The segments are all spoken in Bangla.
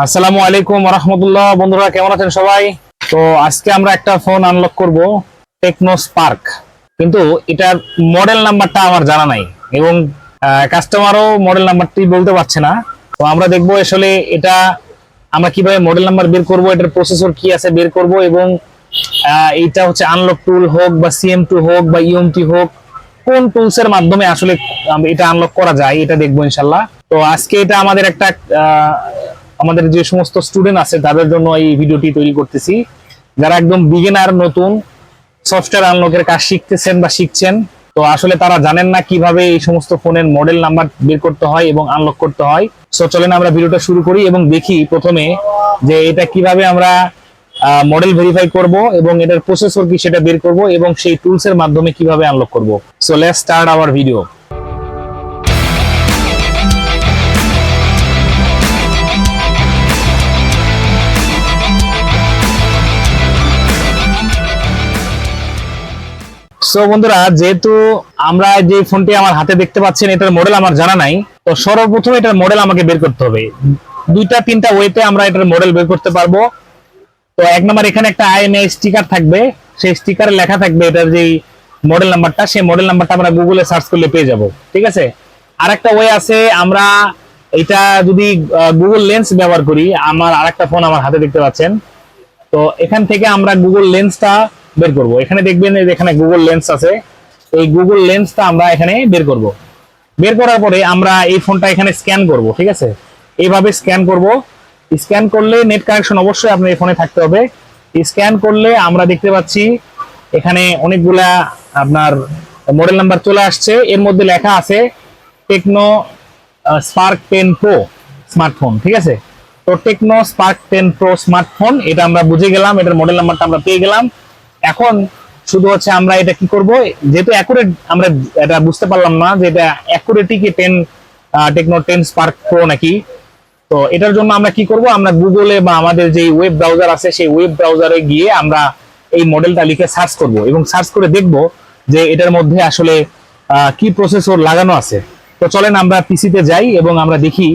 আসসালামু আলাইকুম রহমতুল্লাহ বন্ধুরা, কেমন আছেন সবাই? তো আজকে আমরা একটা ফোন আনলক করব টেকনো স্পার্ক কিন্তু এটার মডেল নাম্বারটা আমার জানা নাই এবং কাস্টমারও মডেল নাম্বারটি বলতে পারছে না। তো আমরা দেখব আসলে এটা আমরা কীভাবে মডেল নাম্বার বের করব, এটার প্রসেসর কি আছে বের করব এবং এইটা হচ্ছে আনলক টুল হোক বা সিএম টু হোক বা ইউএমটি হোক, কোন টুলস এর মাধ্যমে আসলে এটা আনলক করা যায়, এটা দেখব ইনশাল্লাহ তো আজকে এটা আমাদের একটা আমাদের যে সমস্ত স্টুডেন্ট আছে, তাদের জন্য এই ভিডিওটি তৈরি করতেছি। যারা একদম বিগিনার নতুন সফটওয়্যার আনলকের কাজ শিখতেছেন বা শিখছেন, তো আসলে তারা জানেন না কীভাবে এই সমস্ত ফোনের মডেল নাম্বার বের করতে হয় এবং আনলক করতে হয়। সো চলেন আমরা ভিডিওটা শুরু করি এবং দেখি প্রথমে যে এটা কীভাবে আমরা মডেল ভেরিফাই করব এবং এটার প্রসেসর কি সেটা বের করব এবং সেই টুলস এর মাধ্যমে কীভাবে আনলক করব। So let's start our video so বন্ধুরা, যেহেতু আমরা যে ফোনটি আমার হাতে দেখতে পাচ্ছেন, এটার মডেল আমার জানা নাই, তো সর্বপ্রথম এটার মডেল আমাকে বের করতে হবে। দুইটা, তিনটা ওয়েতে আমরা এটার মডেল বের করতে পারব। তো এক নম্বর, এখানে একটা স্টিকার থাকবে। সেই স্টিকারে লেখা থাকবে এটার মডেল নাম্বারটা সেই মডেল নাম্বারটা আমরা গুগলে সার্চ করলে পেয়ে যাব। ঠিক আছে? আরেকটা ওয়ে আছে, আমরা এটা যদি গুগল লেন্স ব্যবহার করি, আমার আরেকটা ফোন আমার হাতে দেখতে পাচ্ছেন। তো এখান থেকে আমরা গুগল লেন্সটা বের করব। এখানে দেখবেন এখানে গুগল লেন্স আছে। এই গুগল লেন্সটা আমরা এখানে বের করব। বের করার পরে আমরা এই ফোনটা এখানে স্ক্যান করব, ঠিক আছে? এইভাবে স্ক্যান করব। স্ক্যান করলে নেট কানেকশন অবশ্যই আপনার এই ফোনে থাকতে হবে। স্ক্যান করলে আমরা দেখতে পাচ্ছি এখানে অনেকগুলা আপনার মডেল নাম্বার চলে আসছে। এর মধ্যে লেখা আছে Tecno Spark ten Pro smartphone ঠিক আছে? তো Tecno Spark ten Pro smartphone এটা আমরা বুঝে গেলাম, এটার মডেল নাম্বারটা আমরা পেয়ে গেলাম। এখন শুধু হচ্ছে আমরা এটা কি করব? যেহেতু অ্যাকুরেট আমরা এটা বুঝতে পারলাম না যে এটা অ্যাকুরেটই কি ten Tecno ten Spark Pro নাকি? তো এটার জন্য আমরা কি করব? আমরা গুগলে বা আমাদের যে ওয়েব ব্রাউজার আছে, সেই ওয়েব ব্রাউজারে গিয়ে আমরা এই মডেলটা লিখে সার্চ করব এবং সার্চ করে দেখব যে এটার মধ্যে আসলে কি প্রসেসর লাগানো আছে। তো চলেন আমরা পিসিতে যাই এবং আমরা দেখি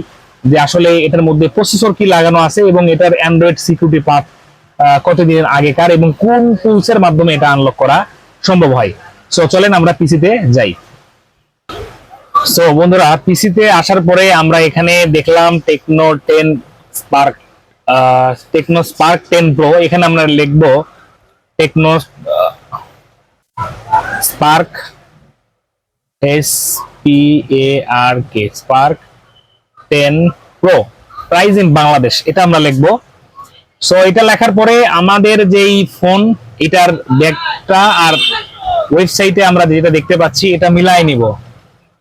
যে আসলে এটার মধ্যে প্রসেসর কি লাগানো আছে এবং এটার অ্যান্ড্রয়েড সিকিউরিটি পাথ কতদিনের আগেকার এবং কোন টুলস এর মাধ্যমে এটা আনলক করা সম্ভব হয়? সো চলেন আমরা পিসিতে যাই। সো বন্ধুরা পিসিতে আসার পরে আমরা এখানে দেখলাম Tecno ten Spark Tecno Spark ten Pro এখানে আমরা লিখব Tecno Spark S P A R K Spark ten Pro price in Bangladesh এটা আমরা লিখব সো এটা লেখার পরে আমাদের যেই ফোন, এটার ব্যাগটা আর ওয়েবসাইটে আমরা যেটা দেখতে পাচ্ছি, এটা মিলাই নিব।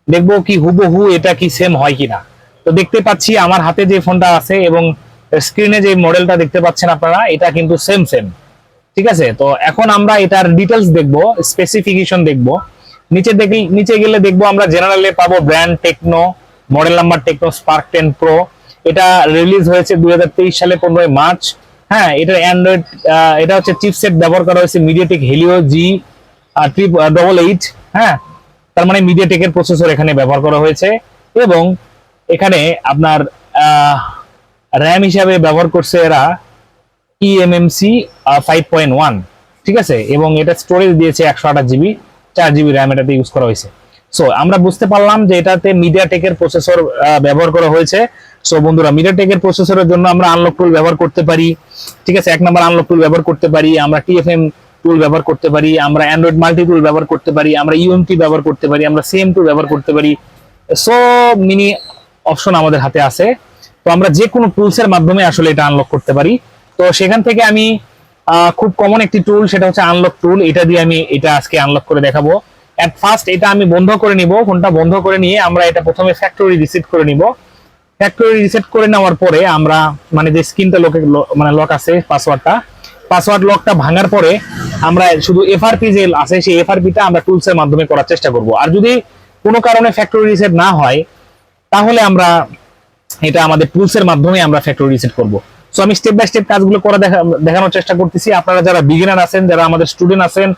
দেখব কি হুবহু এটা কি সেম হয় কিনা। তো দেখতে পাচ্ছি আমার হাতে যে ফোনটা আছে এবং স্ক্রিনে যে মডেলটা দেখতে পাচ্ছেন আপনারা, এটা কিন্তু সেম সেম ঠিক আছে? তো এখন আমরা এটার ডিটেলস দেখব স্পেসিফিকেশন দেখব। নিচে দেখি, নিচে গেলে দেখব আমরা জেনারেলে পাবো brand Tecno model number Tecno Spark ten Pro এটা রিলিজ হয়েছে দুই হাজার তেইশ সালে পনেরোই মার্চ। হ্যাঁ এটা অ্যান্ড্রয়েড এটা হচ্ছে চিপসেট ব্যবহার করা হয়েছে MediaTek Helio G trip double eight হ্যাঁ? তার মানে মিডিয়াটেকের প্রসেসর এখানে ব্যবহার করা হয়েছে এবং এখানে আপনার র্যাম হিসাবে ব্যবহার করছে এরা ইএমএমসি ফাইভ পয়েন্ট ওয়ান ঠিক আছে? এবং এটা স্টোরেজ দিয়েছে একশো আঠাশ জিবি চার জিবি র্যাম এটাতে ইউজ করা হয়েছে। সো আমরা বুঝতে পারলাম যে এটাতে মিডিয়াটেকের প্রসেসর ব্যবহার করা হয়েছে। সো বন্ধুরা মিডিয়াটেকের প্রসেসরের জন্য আমরা আনলক টুল ব্যবহার করতে পারি। ঠিক আছে? এক নম্বর আনলক টুল ব্যবহার করতে পারি। আমরা টিএফএম টুল ব্যবহার করতে পারি। আমরা অ্যান্ড্রয়েড মাল্টি টুল ব্যবহার করতে পারি। আমরা ইউএমটি ব্যবহার করতে পারি। আমরা সেম টুল ব্যবহার করতে পারি। সো মিনি অপশন আমাদের হাতে আছে। তো আমরা যে কোনো টুলস এর মাধ্যমে আসলে এটা আনলক করতে পারি। তো সেখান থেকে আমি খুব কমন একটি টুল সেটা হচ্ছে আনলক টুল এটা দিয়ে আমি এটা আজকে আনলক করে দেখাবো। এট ফার্স্ট এটা আমি বন্ধ করে নিব, ফোনটা বন্ধ করে নিয়ে আমরা এটা প্রথমে ফ্যাক্টরি রিসেট করে নিব। ফ্যাক্টরি রিসেট করে নেওয়ার পরে আমরা মানে যে স্ক্রিনটা লকে মানে লক আছে পাসওয়ার্ডটা পাসওয়ার্ড লকটা ভাঙার পরে আমরা শুধু এফআরপি যে আছে সেই এফআরপিটা আমরা টুলস এর মাধ্যমে করার চেষ্টা করব। আর যদি কোনো কারণে ফ্যাক্টরি রিসেট না হয়, তাহলে আমরা এটা আমাদের টুলসের মাধ্যমে আমরা ফ্যাক্টরি রিসেট করব। সো আমি স্টেপ বাই স্টেপ কাজগুলো করা দেখা, দেখানোর চেষ্টা করতেছি। আপনারা যারা বিগিনার আছেন, যারা আমাদের স্টুডেন্ট আছেন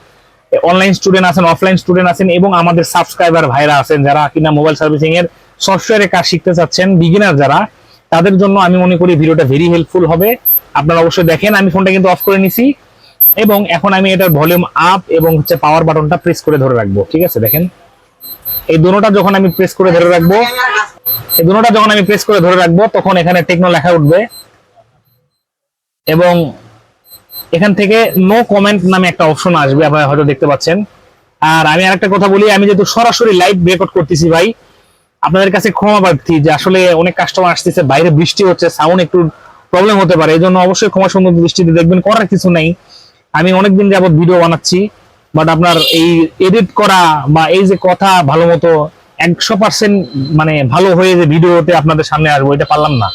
অনলাইন স্টুডেন্ট আছেন অফলাইন স্টুডেন্ট আছেন এবং আমাদের সাবস্ক্রাইবার ভাইরা আছেন যারা কিনা মোবাইল সার্ভিসিং এর সফটওয়্যারে কাজ শিখতে চাচ্ছেন বিগিনার যারা, তাদের জন্য আমি মনে করি ভিডিওটা ভেরি হেল্পফুল হবে। আপনারা অবশ্যই দেখেন, আমি ফোনটা কিন্তু অফ করে নিছি এবং এখন আমি এটার ভলিউম আপ এবং হচ্ছে পাওয়ার বাটনটা প্রেস করে ধরে রাখব, ঠিক আছে? দেখেন। এই দুটোটা যখন আমি প্রেস করে ধরে রাখব, এই দুটোটা যখন আমি প্রেস করে ধরে রাখব, তখন এখানে টেকনো লেখা উঠবে এবং এখান থেকে নো কমেন্ট নামে একটা অপশন আসবে, আপনারা হয়তো দেখতে পাচ্ছেন। আর আমি আরেকটা কথা বলি, আমি যেহেতু সরাসরি লাইভ রেকর্ড করতেছি ভাই, আপনাদের কাছে ক্ষমা প্রার্থী যে আসলে অনেক কাস্টমার আসতেছে, বাইরে বৃষ্টি হচ্ছে সাউন্ড একটু প্রবলেম হতে পারে এই জন্য অবশ্যই ক্ষমা সুন্দর দৃষ্টিতে দেখবেন, করার কিছু নেই। আমি অনেকদিন যাবত ভিডিও বানাচ্ছি বাট আপনার এই এডিট করা বা এই যে কথা ভালো মতো একশো পার্সেন্ট মানে ভালো হয়ে যে ভিডিওতে আপনাদের সামনে আসব, এটা পারলাম না।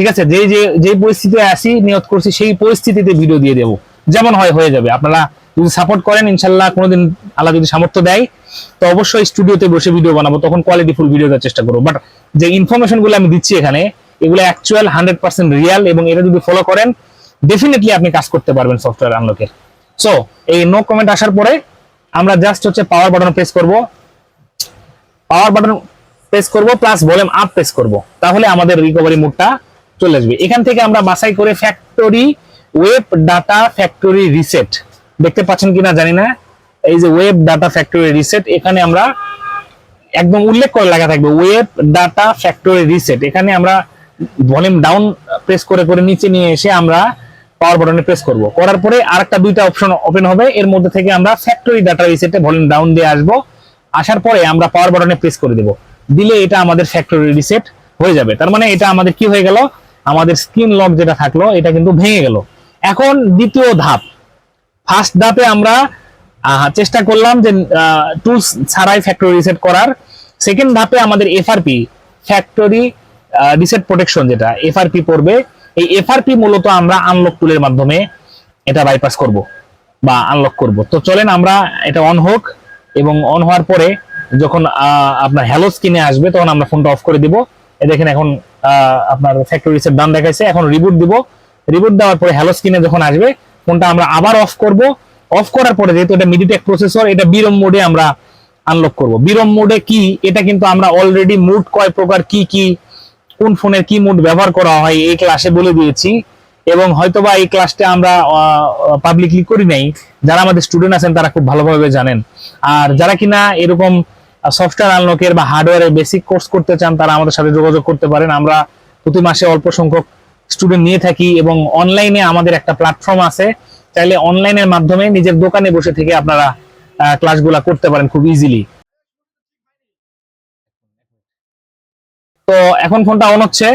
ঠিক আছে? যে যে যে পরিস্থিতিতে আসি নিয়ত করছি, সেই পরিস্থিতিতে ভিডিও দিয়ে দেবো। যেমন হয়, হয়ে যাবে। আপনারা যদি সাপোর্ট করেন ইনশাল্লাহ কোনোদিন আল্লাহ যদি সামর্থ্য দেয়, তো অবশ্যই স্টুডিওতে বসে ভিডিও বানাবো, তখন কোয়ালিটি ফুল ভিডিও দেওয়ার চেষ্টা করব। বাট যে ইনফরমেশনগুলো আমি দিচ্ছি এখানে, এগুলো অ্যাকচুয়াল হান্ড্রেড পার্সেন্ট রিয়াল এবং এটা যদি ফলো করেন ডেফিনেটলি আপনি কাজ করতে পারবেন সফটওয়্যার আনলকের সো এই নো কমেন্ট আসার পরে, আমরা জাস্ট হচ্ছে পাওয়ার বাটন প্রেস করব। পাওয়ার বাটন প্রেস করব প্লাস ভলিউম আপ প্রেস করব। তাহলে আমাদের রিকভারি মোডটা চলে আসবে। এখান থেকে আমরা বাছাই করে factory wipe data factory reset দেখতে পাচ্ছেন কিনা জানি না। এই যে ওয়েব ডাটা ফ্যাক্টরি রিসেট এখানে আমরা একদম উল্লেখ করে লেখা থাকবে ওয়েব ডাটা ফ্যাক্টরি রিসেট এখানে আমরা ভলিউম ডাউন প্রেস করে করে নিচে নিয়ে এসে আমরা পাওয়ার বাটনে প্রেস করব। করার পরে আরেকটা দুইটা অপশন ওপেন হবে। এর মধ্যে থেকে আমরা ফ্যাক্টরি ডাটা রিসেটে ভলিউম ডাউন দিয়ে আসব। আসার পরে আমরা পাওয়ার বাটনে প্রেস করে দেব। দিলে এটা আমাদের ফ্যাক্টরি রিসেট হয়ে যাবে। তার মানে এটা আমাদের কি হয়ে গেল? আমাদের স্ক্রিন লক যেটা থাকল, এটা কিন্তু ভেঙে গেল। এখন দ্বিতীয় ধাপ। ফার্স্ট ধাপে আমরা চেষ্টা করলাম যে টুলস ছাড়াই ফ্যাক্টরি রিসেট করার। সেকেন্ড ধাপে আমাদের এফআরপি ফ্যাক্টরি রিসেট প্রোটেকশন যেটা এফআরপি পড়বে। এই এফআরপি মূলত আমরা আনলক টুলের মাধ্যমে এটা বাইপাস করব বা আনলক করব। তো চলেন আমরা এটা অন হোক এবং অন হওয়ার পরে যখন আপনার হ্যালো স্ক্রিনে আসবে, তখন আমরা ফোনটা অফ করে দিব। দেখেন এখন আপনার ফ্যাক্টরি রিসেট ডান দেখাইছে। এখন রিবুট দিব। রিবুট দেওয়ার পরে হ্যালো স্ক্রিনে যখন আসবে, ফোনটা আমরা আবার অফ করব। অফ করার পরে যেহেতু এটা মিডিটেক প্রসেসর এটা বিরম মোডে আমরা আনলক করব। বিরম মোডে কি? এটা কিন্তু আমরা অলরেডি মুড কয় প্রকার, কি কি, কোন ফোনের কি মুড ব্যবহার করা হয়, এই ক্লাসে বলে দিয়েছি। এবং হয়তোবা এই ক্লাসটা আমরা পাবলিকলি করি নাই। যারা আমাদের স্টুডেন্ট আছেন, তারা খুব ভালোভাবে জানেন। আর যারা কিনা এরকম সফটওয়্যার আনলকের বা হার্ডওয়্যারের বেসিক কোর্স করতে চান, তারা আমাদের সাথে যোগাযোগ করতে পারেন। আমরা প্রতি মাসে অল্প সংখ্যক স্টুডেন্ট নিয়ে থাকি এবং অনলাইনে আমাদের একটা প্ল্যাটফর্ম আছে। চাইলে অনলাইনের মাধ্যমে নিজের দোকানে বসে থেকে আপনারা ক্লাসগুলা করতে পারেন খুব ইজিলি তো এখন ফোনটা অন হচ্ছে।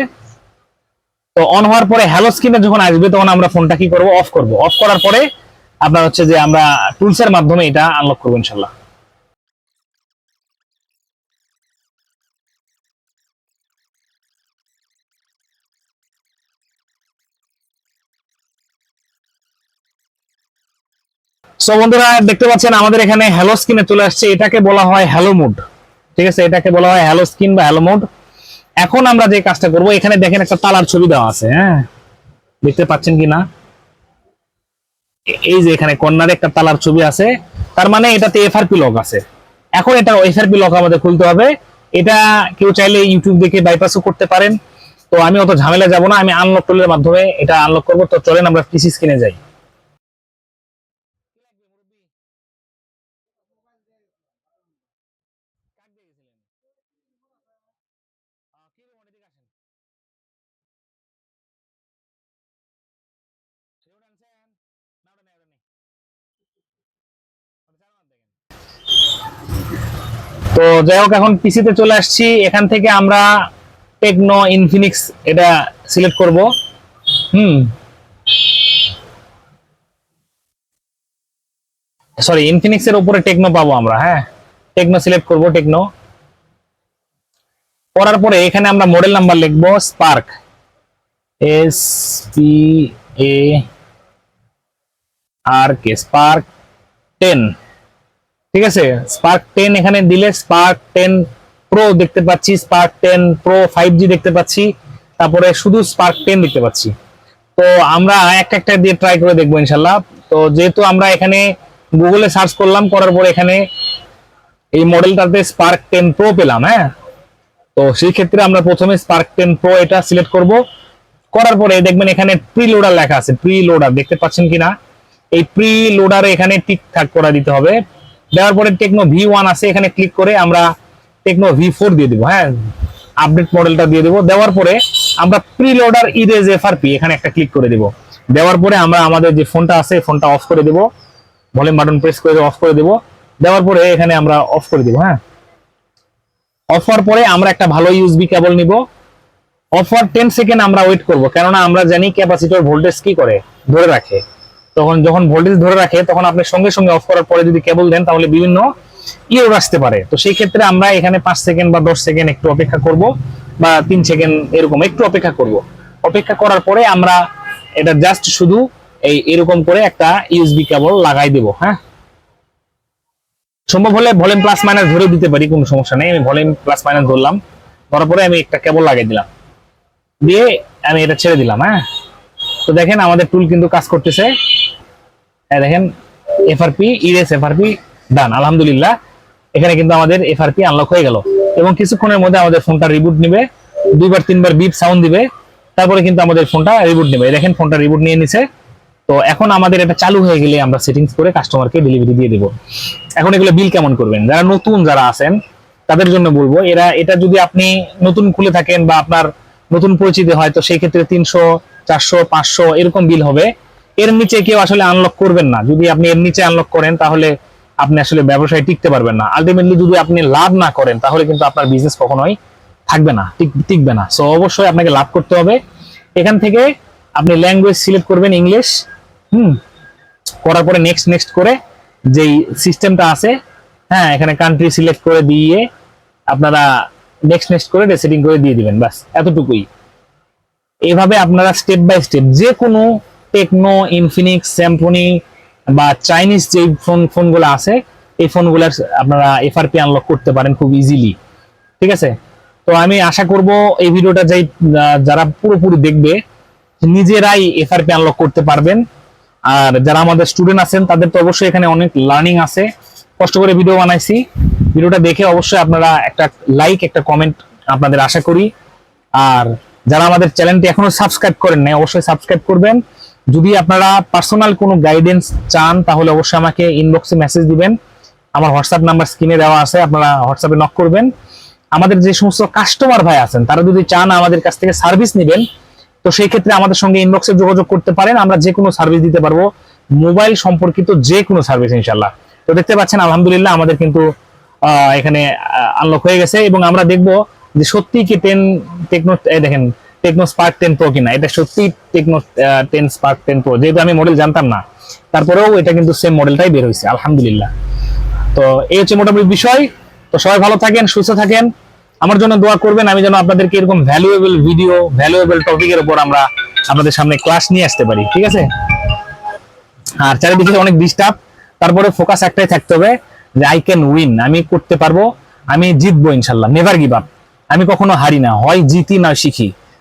তো অন হওয়ার পরে হ্যালো স্ক্রিনে যখন আসবে, তখন আমরা ফোনটা কি করব? অফ করব। অফ করার পরে আপনার হচ্ছে যে আমরা টুলসের মাধ্যমে এটা আনলক করব ইনশাল্লাহ। সো বন্ধুরা, দেখতে পাচ্ছেন আমাদের এখানে হ্যালো স্ক্রিনে চলে আসছে। এটাকে বলা হয় হ্যালো মোড ঠিক আছে? এটাকে বলা হয় হ্যালো স্ক্রিন বা হ্যালো মোড এখন আমরা যে কাজটা করব, এখানে দেখেন একটা তালার ছবি দেওয়া আছে হ্যাঁ? দেখতে পাচ্ছেন কি না? এই যে এখানে কর্নারে একটা তালার ছবি আছে। তার মানে এটাতে এফআরপি লক আছে। এখন এটা এফআরপি লক আমাদের খুলতে হবে। এটা কেউ চাইলে ইউটিউব দেখে বাইপাসও করতে পারেন। তো আমি অত ঝামেলা যাব না। আমি আনলক টুলের মাধ্যমে এটা আনলক করব। তো চলেন আমরা পিসি স্ক্রিনে যাই। তো যাই হোক, এখন পিসিতে চলে আসছি। এখান থেকে আমরা টেকনো ইনফিনিক্স এটা সিলেক্ট করব। হুম। সরি ইনফিনিক্স এর উপরে টেকনো পাবো আমরা হ্যাঁ। টেকনো সিলেক্ট করব টেকনো করার পরে এখানে আমরা মডেল নাম্বার লিখব Spark S P A R K Spark ten ঠিক আছে? স্পার্ক টেন এখানে দিলে স্পার্ক টেন প্রো দেখতে পাচ্ছি Spark ten Pro five G দেখতে পাচ্ছি, তারপরে শুধু স্পার্ক টেন দেখতে পাচ্ছি। তো আমরা একটা একটা দিয়ে ট্রাই করে দেখব ইনশাল্লাহ। তো যেহেতু আমরা এখানে গুগলে সার্চ করলাম, করার পরে এখানে এই মডেলটাতে স্পার্ক টেন প্রো পেলাম হ্যাঁ? তো সেই ক্ষেত্রে আমরা প্রথমে স্পার্ক টেন প্রো এটা সিলেক্ট করব। করার পরে দেখবেন এখানে প্রি লোডার লেখা আছে প্রি লোডার দেখতে পাচ্ছেন কিনা? এই প্রি লোডারে এখানে ঠিকঠাক করে দিতে হবে। দেওয়ার পরে টেকনো ভি ওয়ান আছে, এখানে ক্লিক করে আমরা টেকনো ভি ফোর দিয়ে দিব হ্যাঁ? আপডেট মডেলটা দিয়ে দেবো। দেওয়ার পরে আমরা প্রি লোডার ইরেজ এফআরপি এখানে একটা ক্লিক করে দিব। দেওয়ার পরে আমরা আমাদের যে ফোনটা আছে ফোনটা অফ করে দেবো। ভলিউম বাটন প্রেস করে অফ করে দেবো। দেওয়ার পরে এখানে আমরা অফ করে দিব হ্যাঁ? অফ হওয়ার পরে আমরা একটা ভালো ইউএসবি কেবল নিব। অফ হওয়ার টেন সেকেন্ড আমরা ওয়েট করব, কেননা আমরা জানি ক্যাপাসিটর ভোল্টেজ কি করে? ধরে রাখে। তখন যখন ভোল্টেজ ধরে রাখে, তখন আপনি সঙ্গে সঙ্গে অফ করার পরে যদি কেবল দেন, তাহলে বিভিন্ন ইয়ের আসতে পারে। তো সেই ক্ষেত্রে আমরা এখানে পাঁচ সেকেন্ড বা দশ সেকেন্ড একটু অপেক্ষা করব, বা তিন সেকেন্ড এরকম একটু অপেক্ষা করব। অপেক্ষা করার পরে আমরা এটা জাস্ট শুধু এই এরকম করে একটা ইউএসবি কেবল লাগাই দেব হ্যাঁ? সম্ভব হলে ভলিউম প্লাস মাইনাস ধরে দিতে পারি, কোনো সমস্যা নেই। আমি ভলিউম প্লাস মাইনাস ধরলাম, ধরার পরে আমি একটা কেবল লাগাই দিলাম। দিয়ে আমি এটা ছেড়ে দিলাম হ্যাঁ? তো দেখেন আমাদের টুল কিন্তু কাজ করতেছে। দেখেন এফআরপি ইরেস এফআরপি ডান আলহামদুলিল্লাহ। এখানে কিন্তু আমাদের এফআরপি আনলক হয়ে গেল। এবং কিছুক্ষণের মধ্যে আমাদের ফোনটা রিবুট নেবে, দুইবার, তিনবার বিপ সাউন্ড দিবে, তারপরে কিন্তু আমাদের ফোনটা রিবুট নেবে। দেখেন, ফোনটা রিবুট নিয়ে নিছে। তো এখন আমাদের এটা চালু হয়ে গেলে আমরা সেটিংস করে কাস্টমারকে ডেলিভারি দিয়ে দেবো। এখন এগুলো বিল কেমন করবেন? যারা নতুন, যারা আছেন, তাদের জন্য বলব, এরা, এটা যদি আপনি নতুন খুলে থাকেন বা আপনার নতুন পরিচিতি হয়, তো সেই ক্ষেত্রে তিনশো, চারশো, পাঁচশো এরকম বিল হবে। এর নিচে কেউ আসলে আনলক করবেন না। যদি আপনি এর নিচে আনলক করেন, তাহলে আপনি আসলে ব্যবসায় টিকতে পারবেন না। আলটিমেটলি যদি আপনি লাভ না করেন, তাহলে কিন্তু আপনার বিজনেস কখনোই থাকবে না টিকবে না। সো অবশ্যই আপনাকে লাভ করতে হবে। এখান থেকে আপনি ল্যাঙ্গুয়েজ সিলেক্ট করবেন ইংলিশ হুম? করার পরে নেক্সট নেক্সট করে যেই সিস্টেমটা আছে হ্যাঁ এখানে কান্ট্রি সিলেক্ট করে দিয়ে আপনারা নেক্সট নেক্সট করে রেসেটিং করে দিয়ে দিবেন বাস এতটুকুই। এভাবে আপনারা স্টেপ বাই স্টেপ যে কোনো টেকনো ইনফিনিক্স স্যামফোনি বা চাইনিজ যে ফোন ফোনগুলো আছে, এই ফোনগুলোর আপনারা এফআরপি আনলক করতে পারেন খুব ইজিলি ঠিক আছে? তো আমি আশা করব এই ভিডিওটা যাই যারা পুরোপুরি দেখবে, নিজেরাই এফআরপি আনলক করতে পারবেন। আর যারা আমাদের স্টুডেন্ট আছেন, তাদের তো অবশ্যই এখানে অনেক লার্নিং আছে। কষ্ট করে ভিডিও বানাইছি। ভিডিওটা দেখে অবশ্যই আপনারা একটা লাইক একটা কমেন্ট আপনাদের আশা করি। আর যারা আমাদের চ্যানেলটি এখনও সাবস্ক্রাইব করেন নাই, অবশ্যই সাবস্ক্রাইব করবেন। যদি আপনারা পার্সোনাল কোনো গাইডেন্স চান, তাহলে অবশ্যই আমাকে ইনবক্সে মেসেজ দিবেন। আমার হোয়াটসঅ্যাপ নাম্বার স্ক্রিনে দেওয়া আছে, আপনারা হোয়াটসঅ্যাপে নক করবেন। আমাদের যে সমস্ত কাস্টমার ভাই আছেন, তারা যদি চান আমাদের কাছ থেকে সার্ভিস নেবেন, তো সেই ক্ষেত্রে আমাদের সঙ্গে ইনবক্সে যোগাযোগ করতে পারেন। আমরা যে কোনো সার্ভিস দিতে পারব। মোবাইল সম্পর্কিত যে কোনো সার্ভিস ইনশাল্লাহ তো দেখতে পাচ্ছেন, আলহামদুলিল্লাহ আমাদের কিন্তু এখানে আনলক হয়ে গেছে এবং আমরা দেখব যে সত্যি কি টেন টেকনো দেখেন টেকনো স্পার্ক টেন প্রো কিনা, এটা সত্যি Tecno ten Spark ten Pro যেহেতু আমি মডেল জানতাম না। তারপরেও এটা কিন্তু সেম মডেলটাই বের হয়েছে, আলহামদুলিল্লাহ। তো এই হচ্ছে মোটামুটি বিষয়। তো সবাই ভালো থাকেন, সুস্থ থাকেন। আমার জন্য দোয়া করবেন, আমি যেন আপনাদেরকে এরকম ভ্যালুয়েবল ভিডিও ভ্যালুয়েবল টপিকের উপর আমরা আপনাদের সামনে ক্লাস নিয়ে আসতে পারি, ঠিক আছে? আর চারিদিকে অনেক ডিস্টার্ব তারপরে ফোকাস একটাই থাকতে হবে যে আই ক্যান উইন আমি করতে পারব, আমি জিতবো ইনশাল্লাহ নেভার গিভ আপ আমি কখনো হারি না, হয় জিতি না শিখি।